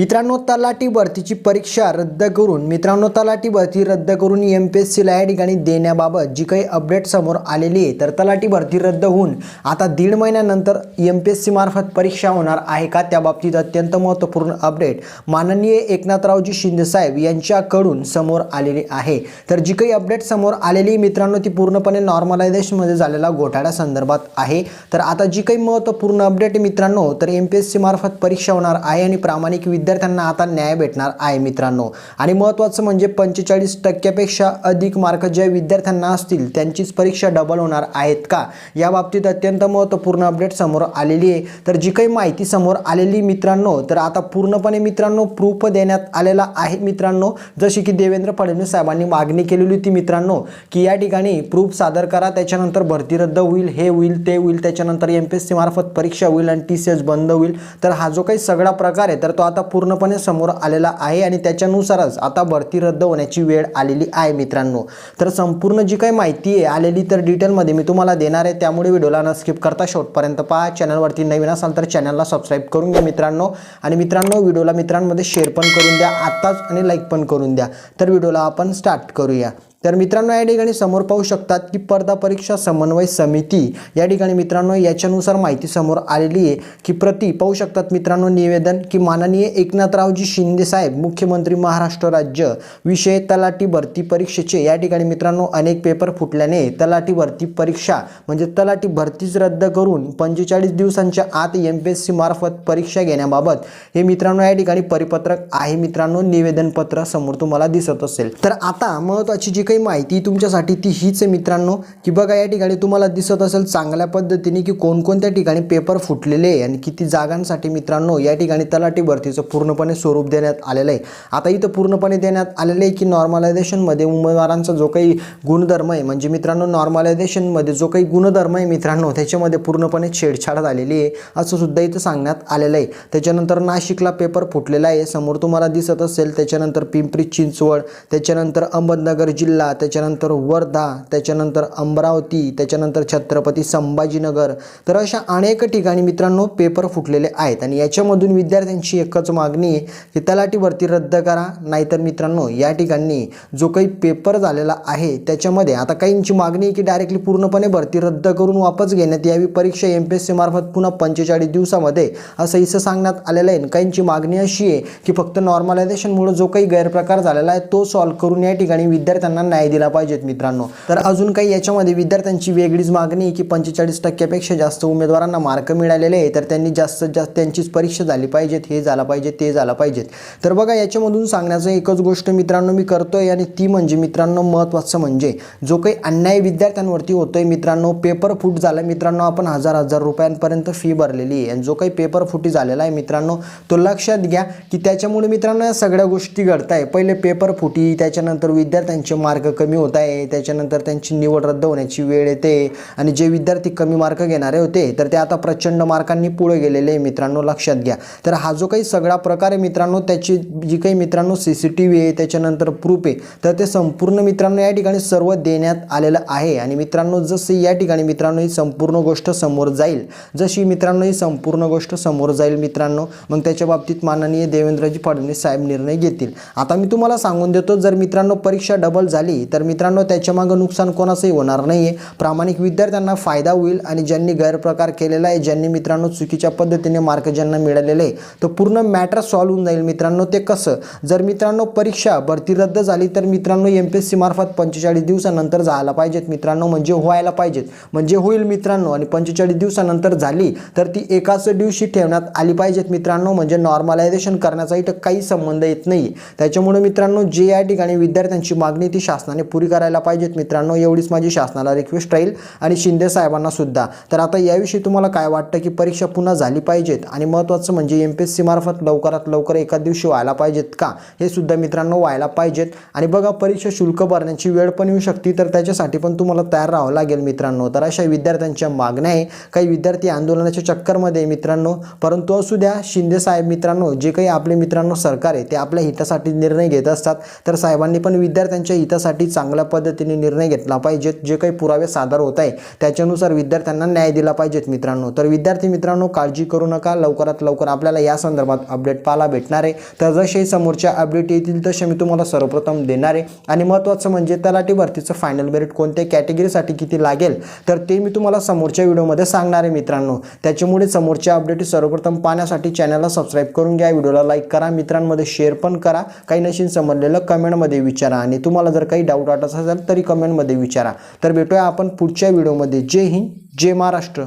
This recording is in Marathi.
मित्रांनो तलाठी भरतीची परीक्षा रद्द करून मित्रांनो तलाठी भरती रद्द करून एम पी एस सीला या ठिकाणी देण्याबाबत जी काही अपडेट समोर आलेली आहे तर तलाठी भरती रद्द होऊन आता दीड महिन्यानंतर एम पी एस सी मार्फत परीक्षा होणार आहे का? त्या बाबतीत अत्यंत महत्त्वपूर्ण अपडेट माननीय एकनाथरावजी शिंदेसाहेब यांच्याकडून समोर आलेली आहे. तर जी काही अपडेट समोर आलेली मित्रांनो ती पूर्णपणे नॉर्मलायझेशनमध्ये झालेला घोटाळ्या संदर्भात आहे. तर आता जी काही महत्त्वपूर्ण अपडेट मित्रांनो तर एम पी एस सी मार्फत परीक्षा होणार आहे आणि प्रामाणिक विद्या विद्यार्थ्यांना आता न्याय भेटणार आहे मित्रांनो. आणि महत्त्वाचं म्हणजे पंचेचाळीस टक्क्यापेक्षा अधिक मार्क ज्या विद्यार्थ्यांना असतील त्यांचीच परीक्षा डबल होणार आहेत का? या बाबतीत अत्यंत महत्त्वपूर्ण अपडेट समोर आलेली आहे. तर जी काही माहिती समोर आलेली मित्रांनो तर आता पूर्णपणे मित्रांनो प्रूफ देण्यात आलेला आहे मित्रांनो. जशी की देवेंद्र फडणवीस साहेबांनी मागणी केलेली होती मित्रांनो की या ठिकाणी प्रूफ सादर करा त्याच्यानंतर भरती रद्द होईल हे होईल ते होईल त्याच्यानंतर एम पी एस सी मार्फत परीक्षा होईल आणि टी सी एस बंद होईल. तर हा जो काही सगळा प्रकार आहे तर तो आता पूर्ण पूर्णपणे समोर आलेला आहे आणि त्याच्यानुसारच आता भरती रद्द होण्याची वेळ आलेली आहे मित्रांनो. तर संपूर्ण जी काही माहिती आहे आलेली तर डिटेलमध्ये मी तुम्हाला देणार आहे. त्यामुळे व्हिडिओला न स्किप करता शेवटपर्यंत पहा. चॅनलवरती नवीन असाल तर चॅनलला सबस्क्राईब करून घ्या मित्रांनो. आणि मित्रांनो व्हिडिओला मित्रांमध्ये शेअर पण करून द्या. आत्ताच आणि लाईक पण करून द्या. तर व्हिडिओला आपण स्टार्ट करूया. तर मित्रांनो या ठिकाणी समोर पाहू शकतात की स्पर्धा परीक्षा समन्वय समिती. या ठिकाणी मित्रांनो याच्यानुसार माहिती समोर आलेली आहे की प्रति पाहू शकतात मित्रांनो निवेदन की माननीय एकनाथरावजी शिंदे साहेब मुख्यमंत्री महाराष्ट्र राज्य. विषय तलाठी भरती परीक्षेचे. या ठिकाणी मित्रांनो अनेक पेपर फुटल्याने तलाठी भरती परीक्षा म्हणजे तलाठी भरतीच रद्द करून पंचेचाळीस दिवसांच्या आत एम पी एस सी मार्फत परीक्षा घेण्याबाबत हे मित्रांनो या ठिकाणी परिपत्रक आहे मित्रांनो निवेदनपत्र समोर तुम्हाला दिसत असेल. तर आता महत्त्वाची जी काही माहिती तुमच्यासाठी ती हीच आहे मित्रांनो की बघा या ठिकाणी तुम्हाला दिसत असेल चांगल्या पद्धतीने की कोणकोणत्या ठिकाणी पेपर फुटलेले आहे आणि किती जागांसाठी मित्रांनो या ठिकाणी तलाठी भरतीचं पूर्णपणे स्वरूप देण्यात आलेलं आहे. आता इथं पूर्णपणे देण्यात आलेलं आहे की नॉर्मलायझेशनमध्ये उमेदवारांचा जो काही गुणधर्म आहे म्हणजे मित्रांनो नॉर्मलायझेशनमध्ये जो काही गुणधर्म आहे मित्रांनो त्याच्यामध्ये पूर्णपणे छेडछाड झालेली आहे असं सुद्धा इथं सांगण्यात आलेलं आहे. त्याच्यानंतर नाशिकला पेपर फुटलेला आहे समोर तुम्हाला दिसत असेल त्याच्यानंतर पिंपरी चिंचवड त्याच्यानंतर अहमदनगर जिल्हा त्याच्यानंतर वर्धा त्याच्यानंतर अमरावती त्याच्यानंतर छत्रपती संभाजीनगर तर अशा अनेक ठिकाणी मित्रांनो पेपर फुटलेले आहेत. आणि याच्यामधून विद्यार्थ्यांची एकच मागणी आहे की तलाठी भरती रद्द करा. नाहीतर मित्रांनो या ठिकाणी जो काही पेपर झालेला आहे त्याच्यामध्ये आता काहींची मागणी आहे की डायरेक्टली पूर्णपणे भरती रद्द करून वापस घेण्यात यावी. परीक्षा एम पी एस सी मार्फत पुन्हा पंचेचाळीस दिवसामध्ये असं इथं सांगण्यात आलेलं आहे. आणि काहींची मागणी अशी आहे की फक्त नॉर्मलायझेशनमुळे जो काही गैरप्रकार झालेला आहे तो सॉल्व्ह करून या ठिकाणी विद्यार्थ्यांना न्याय दिला पाहिजेत मित्रांनो. तर अजून काही याच्यामध्ये विद्यार्थ्यांची वेगळीच मागणी आहे की पंचेचाळीस टक्क्यापेक्षा जास्त उमेदवारांना मार्क मिळालेले आहे तर त्यांनी जास्तीत जास्त त्यांचीच परीक्षा झाली पाहिजेत हे झालं पाहिजे ते झालं पाहिजेत. तर बघा याच्यामधून सांगण्याचं एकच गोष्ट मित्रांनो मी करतोय आणि ती म्हणजे मित्रांनो महत्त्वाचं म्हणजे जो काही अन्याय विद्यार्थ्यांवरती होतोय मित्रांनो पेपर फूट झाला मित्रांनो आपण हजार हजार रुपयांपर्यंत फी भरलेली आहे. आणि जो काही पेपर फुटी झालेला आहे मित्रांनो तो लक्षात घ्या की त्याच्यामुळे मित्रांनो या सगळ्या गोष्टी घडत आहे पहिले पेपर फुटी त्याच्यानंतर विद्यार्थ्यांचे मार्क कमी होत आहे त्याच्यानंतर त्यांची निवड रद्द होण्याची वेळ येते आणि जे विद्यार्थी कमी मार्क घेणारे होते तर ते आता प्रचंड मार्कांनी पुढे गेलेले आहे मित्रांनो लक्षात घ्या. तर हा जो काही सगळा प्रकार आहे मित्रांनो त्याची जी काही मित्रांनो सी सी टी व्ही आहे त्याच्यानंतर प्रूफ आहे तर ते संपूर्ण मित्रांनो या ठिकाणी सर्व देण्यात आलेलं आहे. आणि मित्रांनो जसं या ठिकाणी मित्रांनो ही संपूर्ण गोष्ट समोर जाईल जशी मित्रांनो ही संपूर्ण गोष्ट समोर जाईल मित्रांनो मग त्याच्या बाबतीत माननीय देवेंद्रजी फडणवीस साहेब निर्णय घेतील. आता मी तुम्हाला सांगून देतो जर मित्रांनो परीक्षा डबल झाली तर मित्रांनो त्याच्या मागं नुकसान कोणाचंही होणार नाही आहे प्रामाणिक विद्यार्थ्यांना फायदा होईल आणि ज्यांनी गैरप्रकार केलेला आहे ज्यांनी मित्रांनो चुकीच्या पद्धतीने मार्क ज्यांना मिळालेले आहे तर पूर्ण मॅटर सॉल्व्ह होऊन जाईल. मित्रांनो ते कसं? जर मित्रांनो परीक्षा भरती रद्द झाली तर मित्रांनो एम पी एस सी मार्फत पंचेचाळीस दिवसानंतर जायला पाहिजेत. मित्रांनो म्हणजे व्हायला पाहिजेत. म्हणजे होईल मित्रांनो आणि पंचेचाळीस दिवसानंतर झाली तर ती एकाच दिवशी ठेवण्यात आली पाहिजेत. मित्रांनो म्हणजे नॉर्मलायझेशन करण्याचा इथं काही संबंध येत नाही. त्याच्यामुळे मित्रांनो जे या ठिकाणी विद्यार्थ्यांची मागणी ती शासनाने पुरी करायला पाहिजेत मित्रांनो. एवढीच माझी शासनाला रिक्वेस्ट राहील आणि शिंदे साहेबांना सुद्धा. तर आता याविषयी तुम्हाला काय वाटतं की परीक्षा पुन्हा झाली पाहिजेत? आणि महत्त्वाचं म्हणजे एम पी एस सी मार्फत लवकरात लवकर एका दिवशी व्हायला पाहिजेत का? हे सुद्धा मित्रांनो व्हायला पाहिजेत. आणि बघा परीक्षा शुल्क भरण्याची वेळ पण येऊ शकते तर त्याच्यासाठी पण तुम्हाला तयार राहावं लागेल मित्रांनो. तर अशा विद्यार्थ्यांच्या मागण्या आहे. काही विद्यार्थी आंदोलनाच्या चक्करमध्ये मित्रांनो. परंतु असू द्या शिंदे साहेब मित्रांनो जे काही आपले मित्रांनो सरकार आहे ते आपल्या हितासाठी निर्णय घेत असतात. तर साहेबांनी पण विद्यार्थ्यांच्या हितासाठी विद्यार्थ्यांसाठी चांगल्या पद्धतीने निर्णय घेतला पाहिजेत. जे काही पुरावे सादर होत आहे त्याच्यानुसार विद्यार्थ्यांना न्याय दिला पाहिजेत मित्रांनो. तर विद्यार्थी मित्रांनो काळजी करू नका. लवकरात लवकर आपल्याला या संदर्भात अपडेट पाहायला भेटणार आहे. तर जसे समोरच्या अपडेट येतील तसे मी तुम्हाला सर्वप्रथम देणार आहे. आणि महत्त्वाचं म्हणजे तलाठी भरतीचं फायनल मेरिट कोणत्या कॅटेगरीसाठी किती लागेल तर ते मी तुम्हाला समोरच्या व्हिडिओमध्ये सांगणार आहे मित्रांनो. त्याच्यामुळे समोरच्या अपडेट सर्वप्रथम पाहण्यासाठी चॅनलला सबस्क्राईब करून घ्या. व्हिडिओला लाईक करा. मित्रांमध्ये शेअर पण करा. काही नशीन समजलेलं कमेंटमध्ये विचारा. आणि तुम्हाला जर काही डाऊट वाटत असेल तरी कमेंटमध्ये विचारा. तर भेटूया आपण पुढच्या व्हिडिओमध्ये जय हिंद जय महाराष्ट्र.